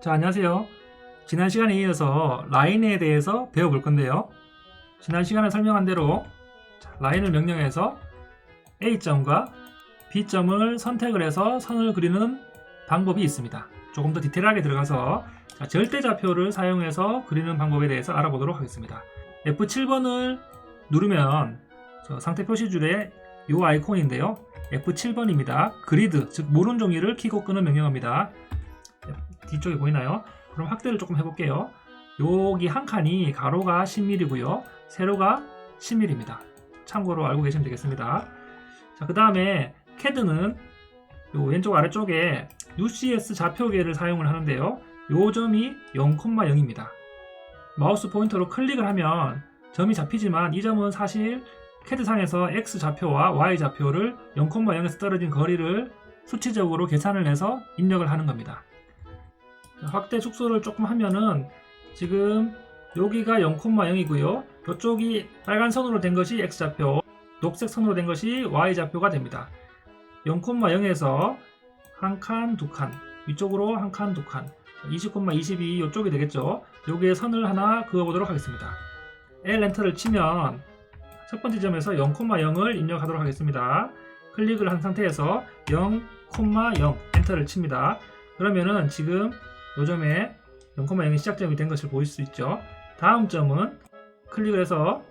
자, 안녕하세요. 지난 시간에 이어서 라인에 대해서 배워볼 건데요. 지난 시간에 설명한 대로 자, 라인을 명령해서 A점과 B점을 선택을 해서 선을 그리는 방법이 있습니다. 조금 더 디테일하게 들어가서 자, 절대좌표를 사용해서 그리는 방법에 대해서 알아보도록 하겠습니다. F7번을 누르면 저 상태 표시줄에 이 아이콘인데요. F7번입니다. 그리드, 즉 모른 종이를 키고 끄는 명령어입니다. 뒤쪽에 보이나요? 그럼 확대를 조금 해볼게요. 여기 한 칸이 가로가 10mm고요. 세로가 10mm입니다. 참고로 알고 계시면 되겠습니다. 자, 그 다음에 CAD는 요 왼쪽 아래쪽에 UCS 좌표계를 사용을 하는데요. 요 점이 0,0입니다. 마우스 포인터로 클릭을 하면 점이 잡히지만 이 점은 사실 CAD상에서 X 좌표와 Y 좌표를 0,0에서 떨어진 거리를 수치적으로 계산을 해서 입력을 하는 겁니다. 확대 축소를 조금 하면은 지금 여기가 0,0이고요. 이쪽이 빨간 선으로 된 것이 X좌표, 녹색 선으로 된 것이 Y좌표가 됩니다. 0,0에서 한 칸, 두 칸, 위쪽으로 한 칸, 두 칸, 20,22 이쪽이 되겠죠. 여기에 선을 하나 그어보도록 하겠습니다. L 엔터를 치면 첫 번째 점에서 0,0을 입력하도록 하겠습니다. 클릭을 한 상태에서 0,0 엔터를 칩니다. 그러면은 지금 요 점에 0,0이 시작점이 된 것을 보일 수 있죠. 다음 점은 클릭을 해서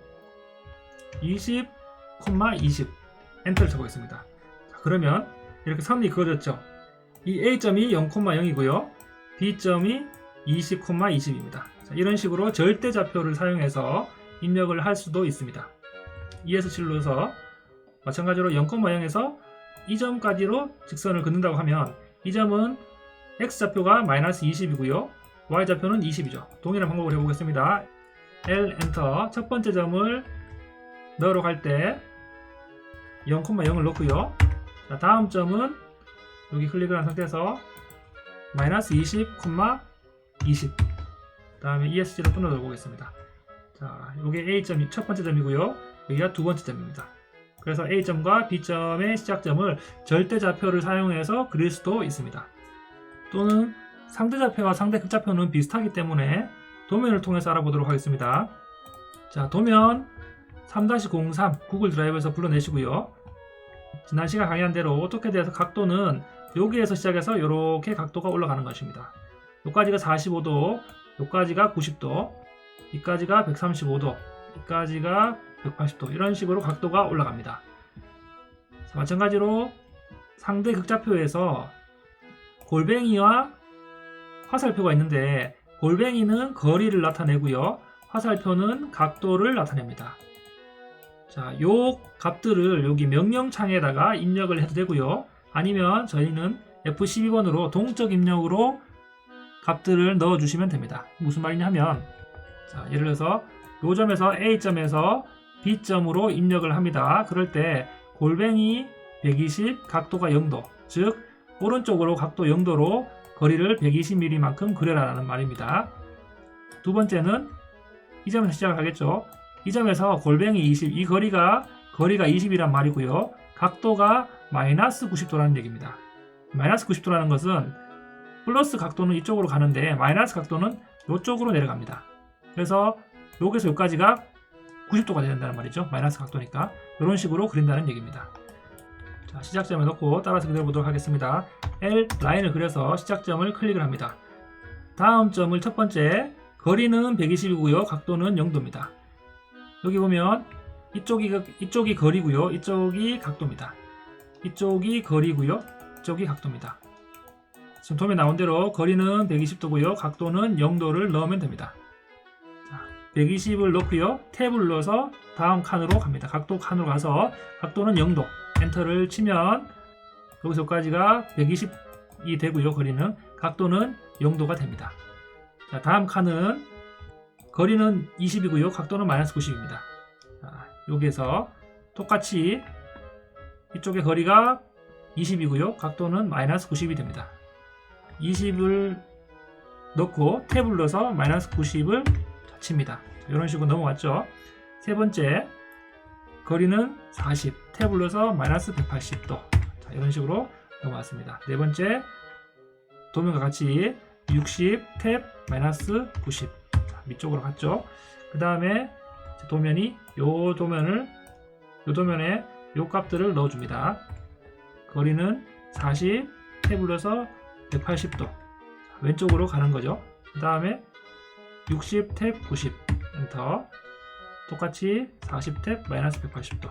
20,20 엔터를 쳐보겠습니다. 자, 그러면 이렇게 선이 그어졌죠. 이 A점이 0,0이고요. B점이 20,20입니다. 이런 식으로 절대좌표를 사용해서 입력을 할 수도 있습니다. 2에서 7로서 마찬가지로 0,0에서 이 점까지로 직선을 긋는다고 하면 이 점은 x좌표가 마이너스 20이고요. y좌표는 20이죠. 동일한 방법을 해보겠습니다. L 엔터 첫 번째 점을 넣으러 갈 때 0,0을 넣고요. 자, 다음 점은 여기 클릭을 한 상태에서 마이너스 20,20 다음에 ESC로 끊어 보겠습니다. 자, 이게 A점이 첫 번째 점이고요. 여기가 두 번째 점입니다. 그래서 A점과 B점의 시작점을 절대좌표를 사용해서 그릴 수도 있습니다. 또는 상대 좌표와 상대 극좌표는 비슷하기 때문에 도면을 통해서 알아보도록 하겠습니다. 자, 도면 3-03 구글 드라이브에서 불러내시고요. 지난 시간 강의한 대로 오토캐드에서 각도는 여기에서 시작해서 이렇게 각도가 올라가는 것입니다. 여기까지가 45도, 여기까지가 90도, 여기까지가 135도, 여기까지가 180도 이런 식으로 각도가 올라갑니다. 자, 마찬가지로 상대 극좌표에서 골뱅이와 화살표가 있는데 골뱅이는 거리를 나타내고요. 화살표는 각도를 나타냅니다. 자, 요 값들을 여기 명령창에다가 입력을 해도 되고요. 아니면 저희는 F12번으로 동적 입력으로 값들을 넣어 주시면 됩니다. 무슨 말이냐 하면 자, 예를 들어서 요 점에서 A점에서 B점으로 입력을 합니다. 그럴 때 골뱅이 120 각도가 0도 즉 오른쪽으로 각도 0도로 거리를 120mm만큼 그려라라는 말입니다. 두 번째는 이 점에서 시작을 하겠죠. 이 점에서 골뱅이 20, 이 거리가 거리가 20이란 말이고요. 각도가 마이너스 90도라는 얘기입니다. 마이너스 90도라는 것은 플러스 각도는 이쪽으로 가는데 마이너스 각도는 이쪽으로 내려갑니다. 그래서 여기서 여기까지가 90도가 된다는 말이죠. 마이너스 각도니까 이런 식으로 그린다는 얘기입니다. 자, 시작점에 놓고 따라서 그대로 보도록 하겠습니다. L 라인을 그려서 시작점을 클릭을 합니다. 다음 점을 첫 번째 거리는 120이고요. 각도는 0도입니다. 여기 보면 이쪽이 이쪽이 거리고요. 이쪽이 각도입니다. 이쪽이 거리고요. 이쪽이 각도입니다. 지금 도면 나온 대로 거리는 120도고요. 각도는 0도를 넣으면 됩니다. 자, 120을 넣고요. 탭을 눌러서 다음 칸으로 갑니다. 각도 칸으로 가서 각도는 0도. 엔터를 치면 여기서까지가 120이 되고요. 거리는 각도는 0도가 됩니다. 자, 다음 칸은 거리는 20이고요. 각도는 마이너스 90입니다. 자, 여기에서 똑같이 이쪽의 거리가 20이고요. 각도는 마이너스 90이 됩니다. 20을 넣고 탭을 넣어서 마이너스 90을 칩니다. 자, 이런 식으로 넘어왔죠. 세 번째 거리는 40 탭을 눌러서 마이너스 180도 자, 이런 식으로 넘어왔습니다. 네 번째 도면과 같이 60, 탭, 마이너스 90. 자, 밑쪽으로 갔죠. 그 다음에 도면이 요 도면을 요 도면에 요 값들을 넣어줍니다. 거리는 40, 탭 눌러서 180도. 왼쪽으로 가는 거죠. 그 다음에 60, 탭, 90. 엔터. 똑같이 40 탭, 마이너스 180도.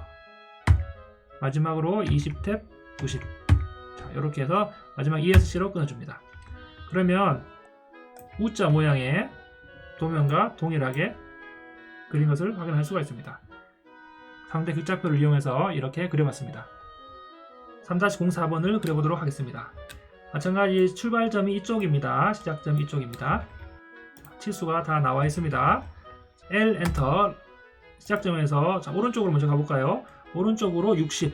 마지막으로 20 탭, 90. 자, 이렇게 해서 마지막 ESC로 끊어줍니다. 그러면 U자 모양의 도면과 동일하게 그린 것을 확인할 수가 있습니다. 상대 극좌표를 이용해서 이렇게 그려봤습니다. 3-04번을 그려보도록 하겠습니다. 마찬가지 출발점이 이쪽입니다. 시작점이 이쪽입니다. 치수가 다 나와 있습니다. L 엔터 시작점에서 자, 오른쪽으로 먼저 가볼까요? 오른쪽으로 60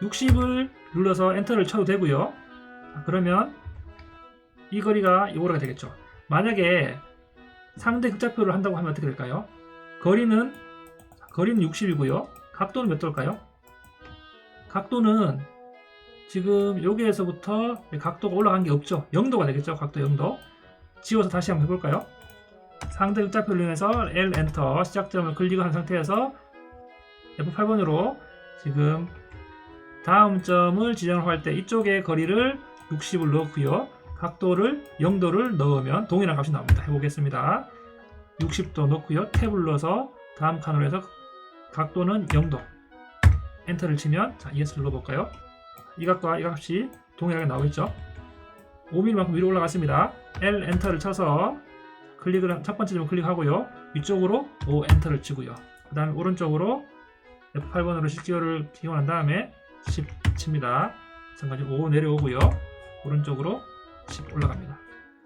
60을 눌러서 엔터를 쳐도 되고요. 자, 그러면 이 거리가 이거가 되겠죠. 만약에 상대 극좌표를 한다고 하면 어떻게 될까요? 거리는 거리는 60이고요. 각도는 몇 도일까요? 각도는 지금 여기에서부터 각도가 올라간 게 없죠. 0도가 되겠죠. 각도 0도. 지워서 다시 한번 해볼까요? 상대 극좌표를 이용해서 L 엔터 시작점을 클릭한 상태에서 F8번으로 지금 다음 점을 지정을 할 때 이쪽에 거리를 60을 넣고요. 각도를 0도를 넣으면 동일한 값이 나옵니다. 해보겠습니다. 60도 넣고요. 탭을 눌러서 다음 칸으로 해서 각도는 0도. 엔터를 치면 자, ES를 눌러볼까요? 이 값과 이 값이 동일하게 나오겠죠? 5mm만큼 위로 올라갔습니다. L 엔터를 쳐서 클릭을 한- 첫 번째 점을 클릭하고요. 위쪽으로 O 엔터를 치고요. 그 다음에 오른쪽으로 F8번으로 CTO를 기원한 다음에 10 칩니다. 마찬가지 5 내려오고요. 오른쪽으로 10 올라갑니다.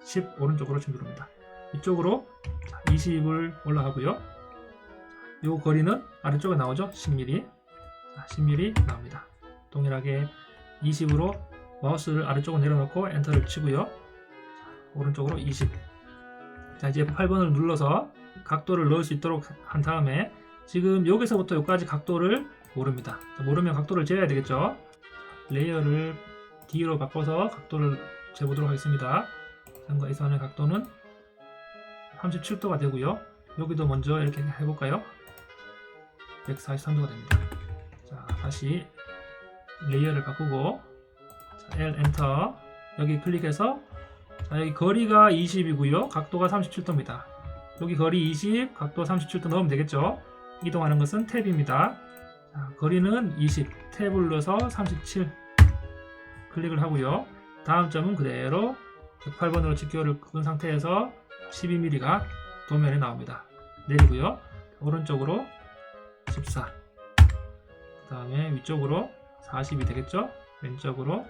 10 오른쪽으로 지금 누릅니다. 이쪽으로 20을 올라가고요. 이 거리는 아래쪽에 나오죠? 10mm. 자, 10mm 나옵니다. 동일하게 20으로 마우스를 아래쪽으로 내려놓고 엔터를 치고요. 자, 오른쪽으로 20. 자, 이제 F8번을 눌러서 각도를 넣을 수 있도록 한 다음에 지금 여기서부터 여기까지 각도를 모릅니다. 자, 모르면 각도를 재야 되겠죠? 레이어를 D로 바꿔서 각도를 재보도록 하겠습니다. 선의 각도는 37도가 되고요. 여기도 먼저 이렇게 해볼까요? 143도가 됩니다. 자, 다시 레이어를 바꾸고 자, L 엔터 여기 클릭해서 자, 여기 거리가 20이고요. 각도가 37도입니다. 여기 거리 20, 각도 37도 넣으면 되겠죠? 이동하는 것은 탭입니다. 자, 거리는 20, 탭을 눌러서 37 클릭을 하고요. 다음 점은 그대로 108번으로 직교를 끄은 상태에서 12mm가 도면에 나옵니다. 내리고요. 오른쪽으로 14. 그 다음에 위쪽으로 40이 되겠죠? 왼쪽으로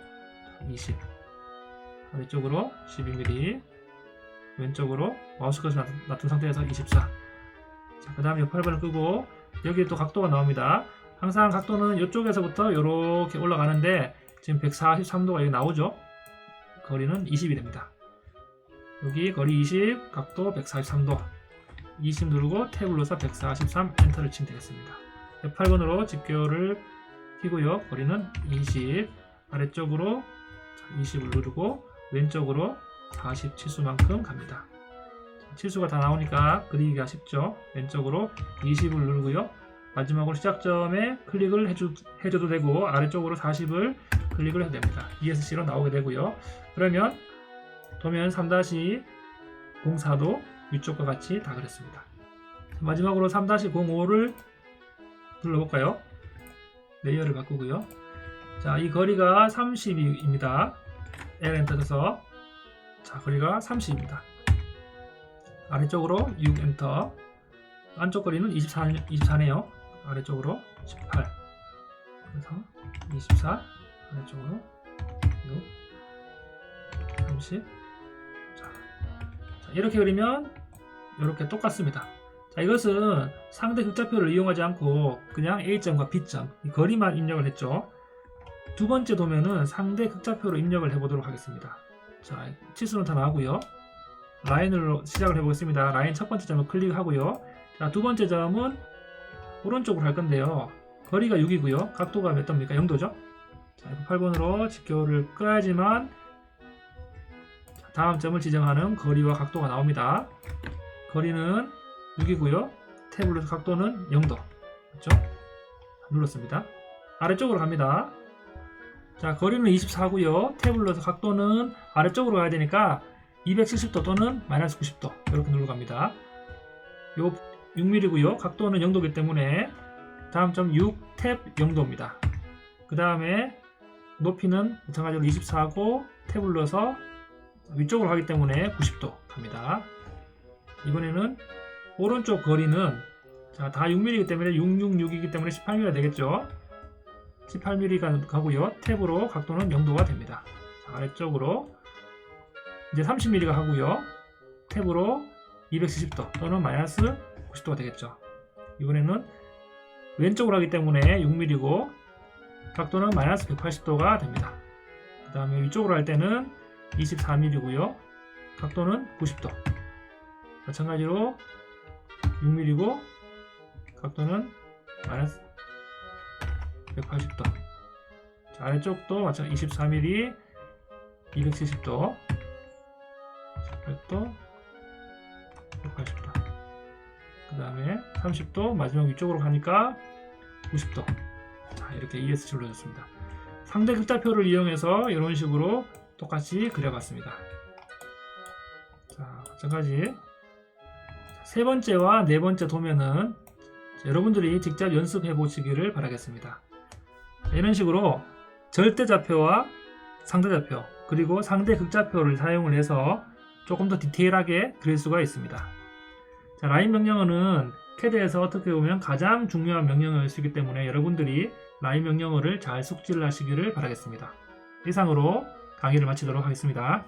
20. 아래쪽으로 12mm. 왼쪽으로 마우스 커서 놔둔 상태에서 24. 자, 그 다음에 8번을 끄고 여기에 또 각도가 나옵니다. 항상 각도는 이쪽에서부터 이렇게 올라가는데 지금 143도가 여기 나오죠? 거리는 20이 됩니다. 여기 거리 20, 각도 143도. 20 누르고 탭 눌러서 143 엔터를 치면 되겠습니다. 8번으로 집교를 키고요. 거리는 20 아래쪽으로 20을 누르고 왼쪽으로 40 치수만큼 갑니다. 치수가 다 나오니까 그리기가 쉽죠. 왼쪽으로 20을 누르고요. 마지막으로 시작점에 클릭을 해주, 해줘도 되고 아래쪽으로 40을 클릭을 해도 됩니다. ESC로 나오게 되고요. 그러면 도면 3-04도 위쪽과 같이 다 그렸습니다. 마지막으로 3-05를 눌러볼까요? 레이어를 바꾸고요. 자, 이 거리가 30입니다. L 엔터 쳐서 자, 거리가 30입니다. 아래쪽으로 6 엔터 안쪽 거리는 24, 24네요. 아래쪽으로 18 그래서 24 아래쪽으로 6 30 자, 자, 이렇게 그리면 이렇게 똑같습니다. 자, 이것은 상대 극좌표를 이용하지 않고 그냥 A점과 B점 이 거리만 입력을 했죠. 두 번째 도면은 상대 극좌표로 입력을 해보도록 하겠습니다. 자, 치수는 다 나오고요. 라인으로 시작을 해보겠습니다. 라인 첫 번째 점을 클릭하고요. 자, 두 번째 점은 오른쪽으로 갈 건데요. 거리가 6이고요. 각도가 몇 도입니까? 0도죠? 자, F8번으로 직교를 끄야지만 다음 점을 지정하는 거리와 각도가 나옵니다. 거리는 6이고요. 탭을 눌러서 각도는 0도. 그렇죠? 눌렀습니다. 아래쪽으로 갑니다. 자, 거리는 24고요. 탭을 눌러서 각도는 아래쪽으로 가야 되니까 270도 또는 마이너스 90도 이렇게 눌러 갑니다. 요 6mm고요. 각도는 0도이기 때문에 다음 점 6, 탭 0도입니다. 그 다음에 높이는 마찬가지로 24고 탭을 눌러서 위쪽으로 가기 때문에 90도 갑니다. 이번에는 오른쪽 거리는 자, 다 6mm이기 때문에 666이기 때문에 18mm가 되겠죠. 18mm가 가고요. 탭으로 각도는 0도가 됩니다. 자, 아래쪽으로 이제 30mm가 하고요. 탭으로 270도 또는 마이너스 90도가 되겠죠. 이번에는 왼쪽으로 하기 때문에 6mm고 각도는 마이너스 180도가 됩니다. 그 다음에 위쪽으로 할 때는 24mm고요. 각도는 90도. 마찬가지로 6mm고 각도는 마이너스 180도. 자, 아래쪽도 마찬가지 24mm, 270도. 또 180도. 그 다음에 30도 마지막 위쪽으로 가니까 90도. 자, 이렇게 ESC를 넣어줬습니다. 상대 극자표를 이용해서 이런 식으로 똑같이 그려봤습니다. 자, 마찬가지. 세 번째와 네 번째 도면은 여러분들이 직접 연습해 보시기를 바라겠습니다. 이런 식으로 절대좌표와 상대좌표 그리고 상대 극좌표를 사용을 해서 조금 더 디테일하게 그릴 수가 있습니다. 자, 라인 명령어는 CAD에서 어떻게 보면 가장 중요한 명령어일 수 있기 때문에 여러분들이 라인 명령어를 잘 숙지를 하시기를 바라겠습니다. 이상으로 강의를 마치도록 하겠습니다.